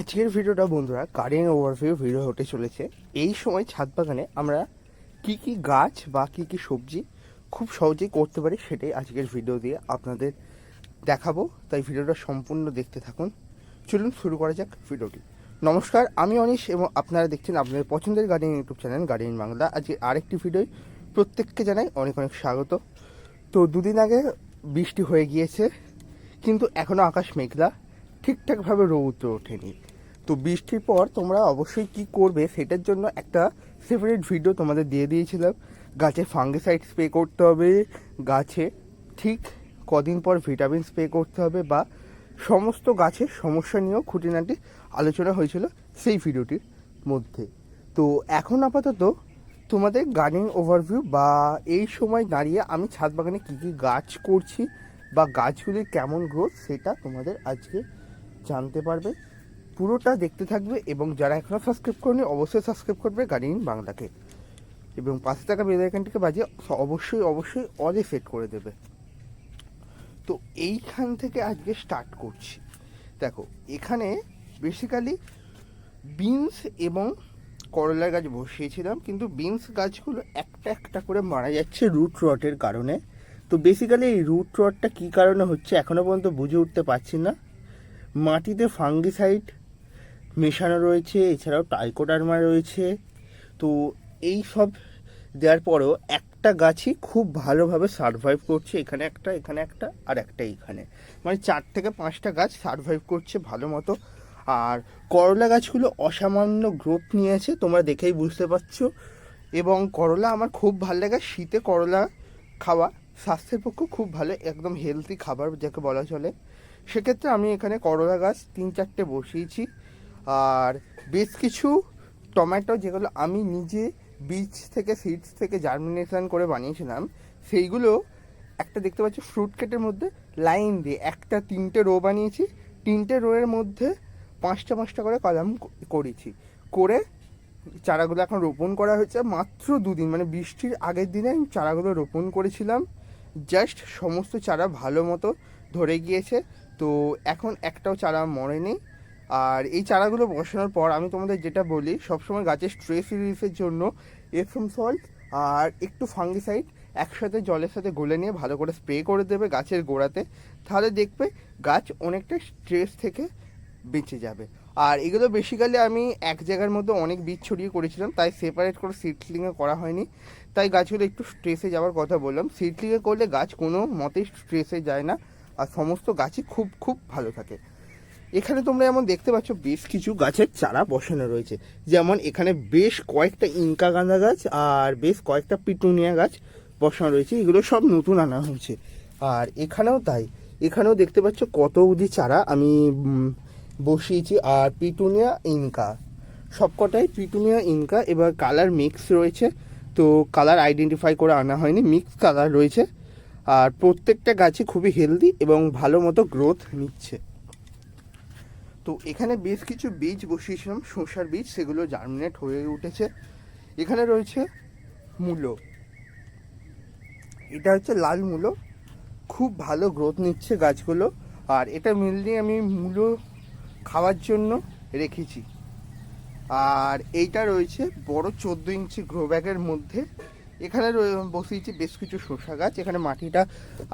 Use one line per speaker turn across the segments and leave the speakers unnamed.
আজকের ভিডিওটা বন্ধুরা গার্ডেন ওভারভিউ ভিডিও হতে চলেছে। এই সময় ছাদ বাগানে আমরা কি কি গাছ বা কি কি সবজি খুব সহজেই করতে পারি সেটাই আজকের ভিডিও দিয়ে আপনাদের দেখাবো। তাই ভিডিওটা সম্পূর্ণ দেখতে থাকুন। চলুন শুরু করা যাক ভিডিওটি নমস্কার, আমি অনিশ এবং আপনারা দেখছেন আপনাদের পছন্দের garden YouTube channel garden Bangla. আজকে আরেকটি ভিডিও প্রত্যেককে জানাই অনেক অনেক স্বাগত। তো দুদিন আগে বৃষ্টি হয়ে গিয়েছে, কিন্তু এখনও আকাশ মেঘলা। ঠিকঠাকভাবে রৌদ্র ওঠেনি। তো বৃষ্টির পর তোমরা অবশ্যই কি করবে সেটার জন্য একটা সেপারেট ভিডিও তোমাদের দিয়ে দিয়েছিলাম। গাছে ফাঙ্গিসাইড স্প্রে করতে হবে, গাছে ঠিক কদিন পর ভিটামিন স্প্রে করতে হবে বা সমস্ত গাছের সমস্যা নিয়েও খুঁটিনাটি আলোচনা হয়েছিল সেই ভিডিওটির মধ্যে। তো এখন আপাতত তোমাদের গার্ডেন ওভারভিউ বা এই সময় দাঁড়িয়ে আমি ছাদ বাগানে কী কী গাছ করছি বা গাছগুলির কেমন গ্রোথ সেটা তোমাদের আজকে জানতে পারবে, পুরোটা দেখতে থাকবে এবং যারা এখনও সাবস্ক্রাইব করেনি, অবশ্যই সাবস্ক্রাইব করবে গার্ডেন বাংলাকে। এবং পাঁচশো টাকা বেল আইকনটিকে বাজিয়ে অবশ্যই অবশ্যই অলে সেট করে দেবে। তো এইখান থেকে আজকে স্টার্ট করছি। দেখো, এখানে বেসিক্যালি বিনস এবং করলার গাছ বসিয়েছিলাম, কিন্তু বিনস গাছগুলো একটা একটা করে মারা যাচ্ছে রুট রটের কারণে। তো বেসিক্যালি এই রুট রটটা কী কারণে হচ্ছে এখনও পর্যন্ত বুঝে উঠতে পারছি না। মাটিতে ফাঙ্গিসাইড মেশানো রয়েছে, এছাড়াও টাইকোডার্মা রয়েছে। তো এই সব দেওয়ার পরেও একটা গাছই খুব ভালোভাবে সারভাইভ করছে, এখানে একটা এখানে একটা, আর একটা এখানে মানে চার থেকে পাঁচটা গাছ সারভাইভ করছে ভালো মতো। আর করলা গাছগুলো অসামান্য গ্রোথ নিয়েছে, তোমরা দেখেই বুঝতে পারছ। এবং করলা আমার খুব ভালো লাগে, শীতে করলা খাওয়া স্বাস্থ্যের পক্ষে খুব ভালো, একদম হেলদি খাবার, যাকে বলা চলে। সেক্ষেত্রে আমি এখানে করলা গাছ তিন চারটে বসিয়েছি। আর বেশ কিছু টমেটো যেগুলো আমি নিজে বীজ থেকে সিডস থেকে জার্মিনেশন করে বানিয়েছিলাম, সেইগুলো একটা দেখতে পাচ্ছি ফ্রুট কেটের মধ্যে লাইন দিয়ে একটা তিনটে রো বানিয়েছি। তিনটে রোয়ের মধ্যে পাঁচটা পাঁচটা করে কলাম করেছি। করে চারাগুলো এখন রোপণ করা হয়েছে। মাত্র দুদিন মানে বৃষ্টির আগের দিনে আমি চারাগুলো রোপণ করেছিলাম। জাস্ট সমস্ত চারা ভালো মতো ধরে গিয়েছে। তো এখন একটাও চারা মরেনি। আর এই চারাগুলো বসানোর পর আমি তোমাদের যেটা বলি, সবসময় গাছের স্ট্রেস রিলিফের জন্য এফএম সল্ট আর একটু ফাঙ্গিসাইড একসাথে জলের সাথে গলে নিয়ে ভালো করে স্প্রে করে দেবে গাছের গোড়াতে। তাহলে দেখবে গাছ অনেকটা স্ট্রেস থেকে বেঁচে যাবে। আর এগুলো বেসিক্যালি আমি এক জায়গার মধ্যে অনেক বীজ ছড়িয়ে করেছিলাম, তাই সেপারেট করে সিডলিংয়ে করা হয়নি। তাই গাছগুলো একটু স্ট্রেসে যাওয়ার কথা বললাম। সিডলিংয়ে করলে গাছ কোনো মতেই স্ট্রেসে যায় না। আর সমস্ত গাছই খুব খুব ভালো থাকে। এখানে তোমরা যেমন দেখতে পাচ্ছ বেশ কিছু গাছের চারা বসানো রয়েছে। যেমন এখানে বেশ কয়েকটা ইনকা গাঁদা গাছ আর বেশ কয়েকটা পিটুনিয়া গাছ বসানো রয়েছে। এগুলো সব নতুন আনা হয়েছে। আর এখানেও তাই। এখানেও দেখতে পাচ্ছ কত অবধি চারা আমি বসিয়েছি। আর পিটুনিয়া, ইনকা। সবকটাই পিটুনিয়া, ইনকা। এবার কালার মিক্স রয়েছে। তো কালার আইডেন্টিফাই করে আনা হয়নি। মিক্স কালার রয়েছে। আর প্রত্যেকটা গাছই খুবই হেলদি এবং ভালো মতো গ্রোথ নিচ্ছে। তো এখানে বেশ কিছু বীজ বসিয়েছিলাম, শসার বীজ, সেগুলো জার্মিনেট হয়ে উঠেছে। এখানে রয়েছে মূলো। এটা হচ্ছে লাল মূলো। খুব ভালো গ্রোথ নিচ্ছে গাছগুলো। আর এটা মেনলি আমি মূলো খাওয়ার জন্য রেখেছি। আর এইটা রয়েছে বড় চোদ্দ ইঞ্চি গ্রো ব্যাগের মধ্যে। এখানে বসিয়েছি বেশ কিছু শসা গাছ। এখানে মাটিটা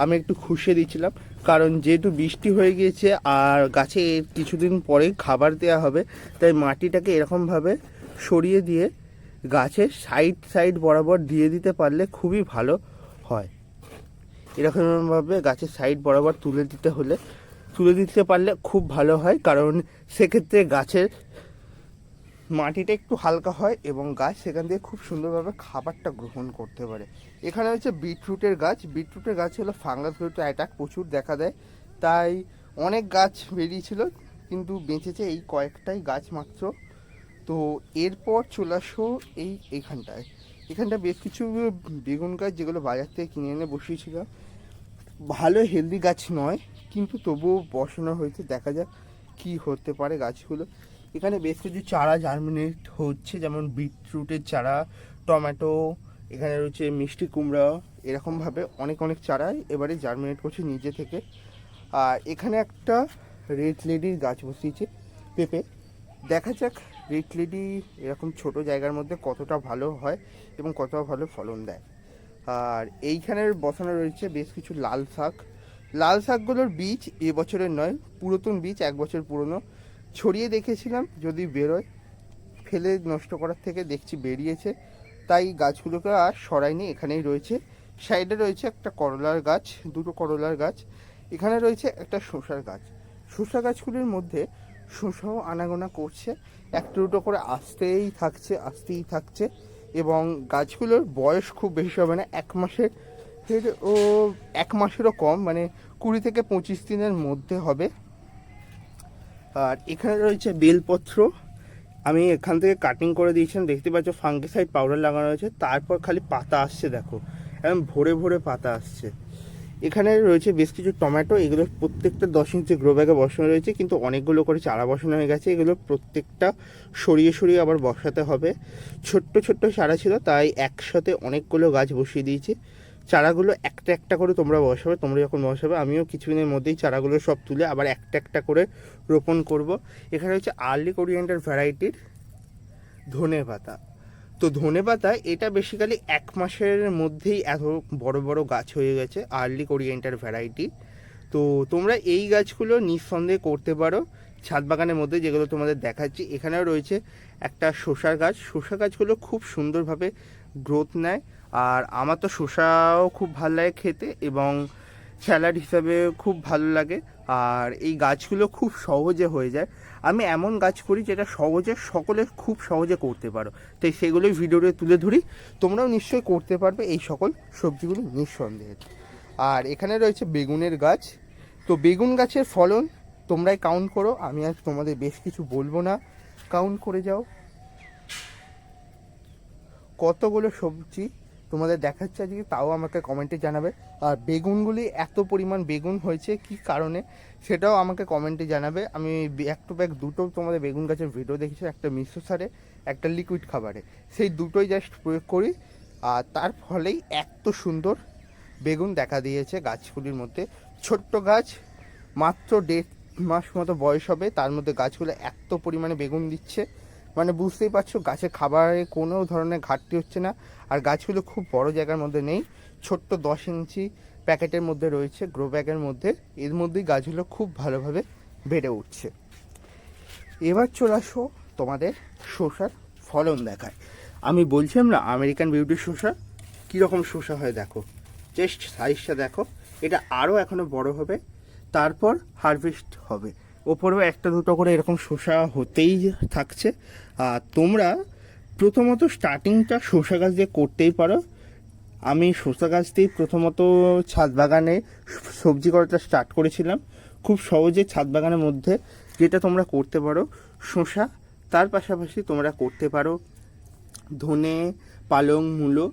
আমি একটু খুশিয়ে দিয়েছিলাম। কারণ যেহেতু বৃষ্টি হয়ে গিয়েছে আর গাছে কিছুদিন পরে খাবার দেওয়া হবে, তাই মাটিটাকে এরকমভাবে সরিয়ে দিয়ে গাছের সাইড সাইড বরাবর দিয়ে দিতে পারলে খুবই ভালো হয়। এরকমভাবে গাছের সাইড বরাবর তুলে দিতে হলে, তুলে দিতে পারলে খুব ভালো হয়। কারণ সেক্ষেত্রে গাছের মাটিটা একটু হালকা হয় এবং গাছ সেখান থেকে খুব সুন্দরভাবে খাবারটা গ্রহণ করতে পারে। এখানে হচ্ছে বিটরুটের গাছ। বিটরুটের গাছ হলো ফাঙ্গাস গ্রোথ অ্যাটাক, প্রচুর দেখা দেয়। তাই অনেক গাছ বেরিয়েছিল, কিন্তু বেঁচেছে এই কয়েকটাই গাছ মাত্র। তো এরপর চলে আসো এই এখানটায়। এখানটা বেশ কিছু বেগুন গাছ যেগুলো বাজার থেকে কিনে এনে বসিয়েছিলাম ভালো হেলদি গাছ নয়, কিন্তু তবুও বসানো হয়েছে। দেখা যাক কি হতে পারে গাছগুলো। এখানে বেশ কিছু চারা জার্মিনেট হচ্ছে, যেমন বিটরুটের চারা, টমেটো, এখানে রয়েছে মিষ্টি কুমড়া, এরকমভাবে অনেক অনেক চারাই এবারে জার্মিনেট করছে নিজে থেকে। আর এখানে একটা রেড লেডির গাছ বসিয়েছে পেঁপে। দেখা যাক রেড লেডি এরকম ছোট জায়গার মধ্যে কতটা ভালো হয় এবং কতটা ভালো ফলন দেয়। আর এইখানের বসানো রয়েছে বেশ কিছু লাল শাক। লাল শাকগুলোর বীজ এবছরের নয়, পুরাতন বীজ এক বছর পুরনো। ছড়িয়ে দেখেছিলাম যদি বেরোয়। ফেলে নষ্ট করার থেকে দেখছি বেরিয়েছে। তাই গাছগুলোকে আর সরাইনি এখানেই রয়েছে। সাইডে রয়েছে একটা করলার গাছ, দুটো করলার গাছ। এখানে রয়েছে একটা শসার গাছ। শসা গাছগুলির মধ্যে শসাও আনাগোনা করছে। একটা দুটো করে আসতেই থাকছে আসতেই থাকছে। এবং গাছগুলোর বয়স খুব বেশি হবে না, এক মাসের ও এক মাসেরও কম মানে কুড়ি থেকে পঁচিশ দিনের মধ্যে হবে। আর এখানে রয়েছে বেলপত্র। আমি এখান থেকে কাটিং করে দিয়েছিলাম। দেখতে পাচ্ছ ফাঙ্গিসাইড পাউডার লাগানো রয়েছে। তারপর খালি পাতা আসছে, দেখো। একদম ভরে ভরে পাতা আসছে। এখানে রয়েছে বেশ কিছু টমেটো এগুলো প্রত্যেকটা দশ ইঞ্চি গ্রো ব্যাগে বসানো রয়েছে। কিন্তু অনেকগুলো করে চারা বসানো হয়ে গেছে। এগুলো প্রত্যেকটা সরিয়ে সরিয়ে আবার বসাতে হবে। ছোট্ট ছোট্ট চারা ছিল, তাই একসাথে অনেকগুলো গাছ বসিয়ে দিয়েছি। চারাগুলো একটা একটা করে তোমরা বসাবে, তোমরা যখন বসাবে, আমিও কিছুদিনের মধ্যেই চারাগুলো সব তুলে আবার একটা একটা করে রোপণ করব। এখানে হচ্ছে আর্লি কোরিয়েন্টার ভ্যারাইটির ধনে পাতা। তো ধনে পাতা, এটা বেসিক্যালি এক মাসের মধ্যেই এত বড় বড় গাছ হয়ে গেছে আর্লি কোরিয়েন্টার ভ্যারাইটি। তো তোমরা এই গাছগুলো নিঃসন্দেহে করতে পারো, ছাদ বাগানের মধ্যে যেগুলো তোমাদের দেখাচ্ছি। এখানেও রয়েছে একটা শসার গাছ। শসা গাছগুলো খুব সুন্দরভাবে গ্রোথ নেয়। আর আমার তো শসাও খুব ভালো লাগে খেতে এবং স্যালাড হিসাবে খুব ভালো লাগে। আর এই গাছগুলো খুব সহজে হয়ে যায়। আমি এমন গাছ করি যেটা সহজে সকলে খুব সহজে করতে পারো। তাই সেগুলোই ভিডিওতে তুলে ধরি। তোমরাও নিশ্চয়ই করতে পারবে এই সকল সবজিগুলো নিঃসন্দেহে। আর এখানে রয়েছে বেগুনের গাছ। তো বেগুন গাছের ফলন তোমরাই কাউন্ট করো। আমি আজ তোমাদের বেশ কিছু বলব না। কাউন্ট করে যাও। কতগুলো সবজি তোমাদের দেখাচ্ছে আজকে, তাও আমাকে কমেন্টে জানাবে। আর বেগুনগুলি এত পরিমাণ বেগুন হয়েছে, কি কারণে? সেটাও আমাকে কমেন্টে জানাবে। আমি ব্যাক টু ব্যাক দুটো তোমাদের বেগুন গাছের ভিডিও দেখেছি, একটা মিশ্র সারে, একটা লিকুইড খাবারে। সেই দুটোই জাস্ট প্রয়োগ করি। আর তার ফলেই এত সুন্দর বেগুন দেখা দিয়েছে গাছগুলির মধ্যে। ছোট্ট গাছ, মাত্র দেড় মাস মতো বয়স হবে, তার মধ্যে গাছগুলো এত পরিমাণে বেগুন দিচ্ছে। মানে বুঝতেই পারছ, গাছে খাবারে কোনো ধরনের ঘাটতি হচ্ছে না। আর গাছগুলো খুব বড় জায়গার মধ্যে নেই, ছোট্ট দশ ইঞ্চি প্যাকেটের মধ্যে রয়েছে গ্রো ব্যাগের মধ্যে। এর মধ্যেই গাছগুলো খুব ভালোভাবে বেড়ে উঠছে। এবার চলে আসো তোমাদের শসার ফলন দেখায়। আমি বলছিলাম না আমেরিকান বিউটি শসা কীরকম শসা হয় দেখো। জাস্ট সাইজটা দেখো। এটা আরও এখনও বড় হবে, তারপর হারভেস্ট হবে। ওপরেও একটা দুটো করে এরকম শসা হতেই থাকছে। আর তোমরা প্রথমত স্টার্টিংটা শসা গাছ দিয়ে করতেই পারো। আমি শসা গাছ দিয়েই প্রথমত ছাদ বাগানে সবজি করাটা স্টার্ট করেছিলাম। খুব সহজে ছাদ বাগানের মধ্যে যেটা তোমরা করতে পারো, শসা। তার পাশাপাশি তোমরা করতে পারো ধনে, পালং, মূলো।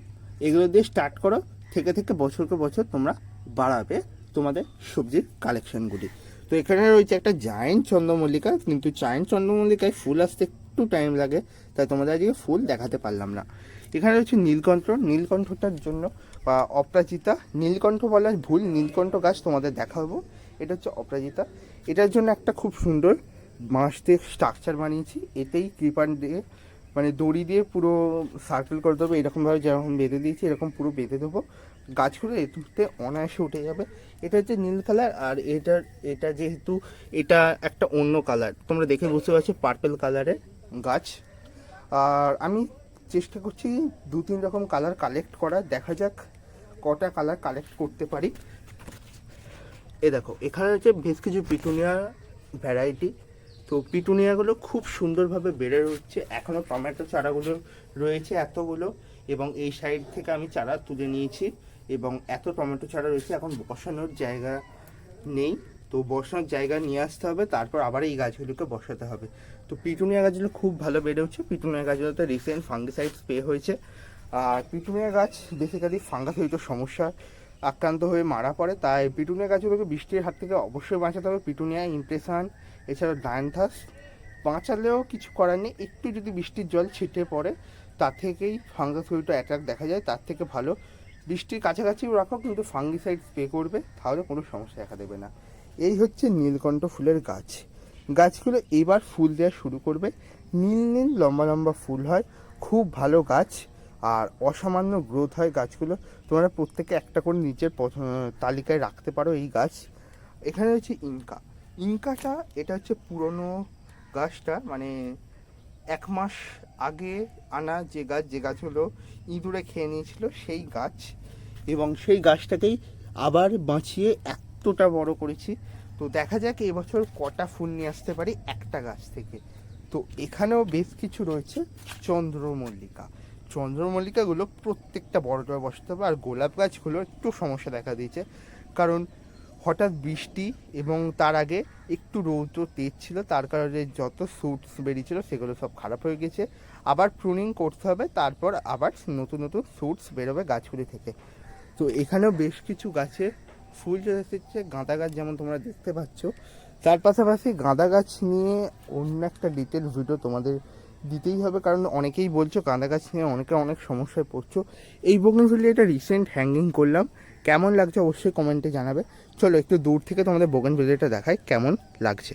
এগুলো দিয়ে স্টার্ট করো। থেকে থেকে বছরকে বছর তোমরা বাড়াবে তোমাদের সবজির কালেকশনগুলি তো এখানে রয়েছে একটা জায়েন্ট চন্দ্রমল্লিকা, কিন্তু জায়েন্ট চন্দ্রমল্লিকায় ফুল আসতে একটু টাইম লাগে, তাই তোমাদের আজকে ফুল দেখাতে পারলাম না। এখানে রয়েছে নীলকণ্ঠ, নীলকণ্ঠটার জন্য অপরাজিতা, নীলকণ্ঠ বলা ভুল, নীলকণ্ঠ গাছ তোমাদের দেখাবো, এটা হচ্ছে অপরাজিতা। এটার জন্য একটা খুব সুন্দর বাঁশ দিয়ে স্ট্রাকচার বানিয়েছি, এতেই কৃপান দিয়ে মানে দড়ি দিয়ে পুরো সার্কেল করে দেবো, এরকমভাবে যেরকম বেঁধে দিয়েছি, এরকম পুরো বেঁধে দেবো। গাছগুলো এতুতে অনায়াসে উঠে যাবে। এটা হচ্ছে নীল কালার আর এটার এটা যেহেতু এটা একটা অন্য কালার। তোমরা দেখে বুঝতে পারছ পার্পেল কালারের গাছ। আর আমি চেষ্টা করছি দু তিন রকম কালার কালেক্ট করার। দেখা যাক কটা কালার কালেক্ট করতে পারি। এ দেখো, এখানে হচ্ছে বেশ কিছু পিটুনিয়া ভ্যারাইটি তো পিটুনিয়াগুলো খুব সুন্দরভাবে বেড়ে উঠছে। এখনও টমেটো চারাগুলো রয়েছে এতগুলো এবং এই সাইড থেকে আমি চারা তুলে নিয়েছি। এবং এত টমেটো চারা রয়েছে, এখন বসানোর জায়গা নেই। তো বসানোর জায়গা নিয়ে আসতে হবে, তারপর আবার এই গাছগুলোকে বসাতে হবে। তো পিটুনিয়া গাছগুলো খুব ভালো বেড়ে উঠছে। পিটুনিয়া গাছগুলোতে রিসেন্ট ফাঙ্গিসাইড স্প্রে হয়েছে। আর পিটুনিয়া গাছ বেসিক্যালি ফাঙ্গাসজনিত সমস্যা আক্রান্ত হয়ে মারা পড়ে। তাই পিটুনিয়া গাছগুলোকে বৃষ্টির হাত থেকে অবশ্যই বাঁচাতে হবে। পিটুনিয়া, ইমপ্রেশন এছাড়া ডায়ান্থাস বাঁচালেও কিছু করার নেই। একটু যদি বৃষ্টির জল ছিটে পড়ে, তা থেকেই ফাঙ্গাসজনিত অ্যাটাক দেখা যায়। তার থেকে ভালো বৃষ্টির কাছাকাছিও রাখো, কিন্তু ফাঙ্গিসাইড স্প্রে করবে, তাহলে কোনো সমস্যা দেখা দেবে না। এই হচ্ছে নীলকণ্ঠ ফুলের গাছ। গাছগুলো এবার ফুল দেওয়া শুরু করবে। নীল নীল, লম্বা লম্বা ফুল হয়, খুব ভালো গাছ, আর অসামান্য গ্রোথ হয় গাছগুলো। তোমরা প্রত্যেকে একটা করে নিচের তালিকায় রাখতে পারো এই গাছ। এখানে হচ্ছে ইনকা। ইনকাটা, এটা হচ্ছে পুরনো গাছটা মানে এক মাস আগে আনা যে গাছ যে গাছ গাছগুলো ইঁদুরে খেয়ে নিয়েছিল, সেই গাছ। এবং সেই গাছটাকেই আবার বাঁচিয়ে এতটা বড় করেছি। তো দেখা যাক এবছর কটা ফুল নিয়ে আসতে পারি একটা গাছ থেকে। তো এখানেও বেশ কিছু রয়েছে চন্দ্রমল্লিকা। চন্দ্রমল্লিকাগুলো প্রত্যেকটা বড় বসাতে হবে। আর গোলাপ গাছগুলো একটু সমস্যা দেখা দিয়েছে। কারণ হঠাৎ বৃষ্টি এবং তার আগে একটু রৌদ্র তেজ ছিল, তার কারণে যত স্যুটস বেরিয়েছিল সেগুলো সব খারাপ হয়ে গেছে। আবার প্রুনিং করতে হবে, তারপর আবার নতুন নতুন স্যুটস বেরোবে গাছগুলি থেকে। তো এখানেও বেশ কিছু গাছে ফুল চলে এসেছে, গাঁদা গাছ যেমন তোমরা দেখতে পাচ্ছ। তার পাশাপাশি গাঁদা গাছ নিয়ে অন্য একটা ডিটেল ভিডিও তোমাদের দিতেই হবে, কারণ অনেকেই বলছো গাঁদা গাছ নিয়ে অনেকে অনেক সমস্যায় পড়ছো। এই বোগেনভিলিয়া এটা রিসেন্ট হ্যাঙ্গিং করলাম। কেমন লাগছে অবশ্যই কমেন্টে জানাবে। চলো একটু দূর থেকে তোমাদের বোগেনভিলিয়াটা দেখাই কেমন লাগছে।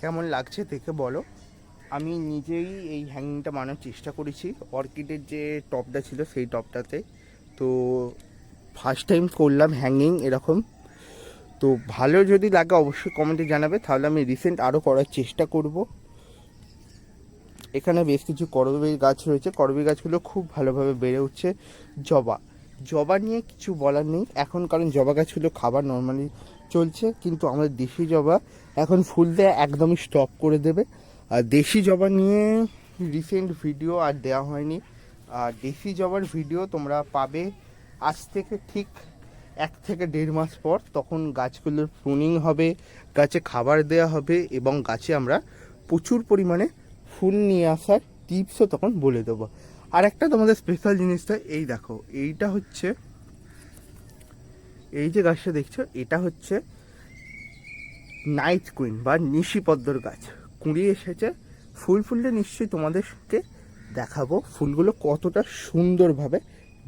কেমন লাগছে দেখে বলো। আমি নিজেই এই হ্যাঙ্গিংটা বানানোর চেষ্টা করেছি। অর্কিডের যে টপটা ছিল সেই টপটাতে তো ফার্স্ট টাইম করলাম হ্যাঙ্গিং এরকম। তো ভালো যদি লাগে অবশ্যই কমেন্টে জানাবে। তাহলে আমি রিসেন্ট আরও করার চেষ্টা করব। এখানে বেশ কিছু করবি গাছ রয়েছে। করবি গাছগুলো খুব ভালোভাবে বেড়ে উঠছে। জবা। জবা নিয়ে কিছু বলার নেই। এখন কারণ জবা গাছগুলো খাবার নর্মালি চলছে, কিন্তু আমাদের দেশি জবা এখন ফুল দেয়া একদমই স্টপ করে দেবে। আর দেশি জবা নিয়ে রিসেন্ট ভিডিও আর দেওয়া হয়নি। আর দেশি জবার ভিডিও তোমরা পাবে আজ থেকে ঠিক এক থেকে দেড় মাস পর। তখন গাছগুলোর প্রুনিং হবে, গাছে খাবার দেওয়া হবে এবং গাছে আমরা প্রচুর পরিমাণে ফুল নিয়ে আসার টিপসও তখন বলে দেবো। আর একটা তোমাদের স্পেশাল জিনিসটা, এই দেখো, এইটা হচ্ছে, এই যে গাছটা দেখছ, এটা হচ্ছে নাইট কুইন বা নিশিপদ্মর গাছ। কুড়ি এসেছে, ফুল ফুলটা নিশ্চয়ই তোমাদেরকে দেখাবো, ফুলগুলো কতটা সুন্দরভাবে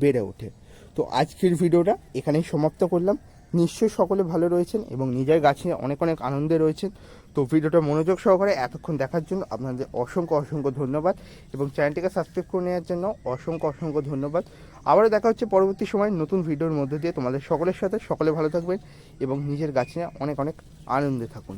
বেড়ে ওঠে। তো আজকের ভিডিওটা এখানেই সমাপ্ত করলাম। নিশ্চয়ই সকলে ভালো রয়েছেন এবং নিজের গাছে অনেক অনেক আনন্দে রয়েছেন। তো ভিডিওটা মনোযোগ সহকারে এতক্ষণ দেখার জন্য আপনাদের অসংখ্য অসংখ্য ধন্যবাদ এবং চ্যানেলটিকে সাবস্ক্রাইব করে নেওয়ার জন্য অসংখ্য অসংখ্য ধন্যবাদ। আবারও দেখা হচ্ছে পরবর্তী সময় নতুন ভিডিওর মধ্যে দিয়ে। তোমাদের সকলের সাথে সকলে ভালো থাকবেন এবং নিজের গাছে অনেক অনেক আনন্দে থাকুন।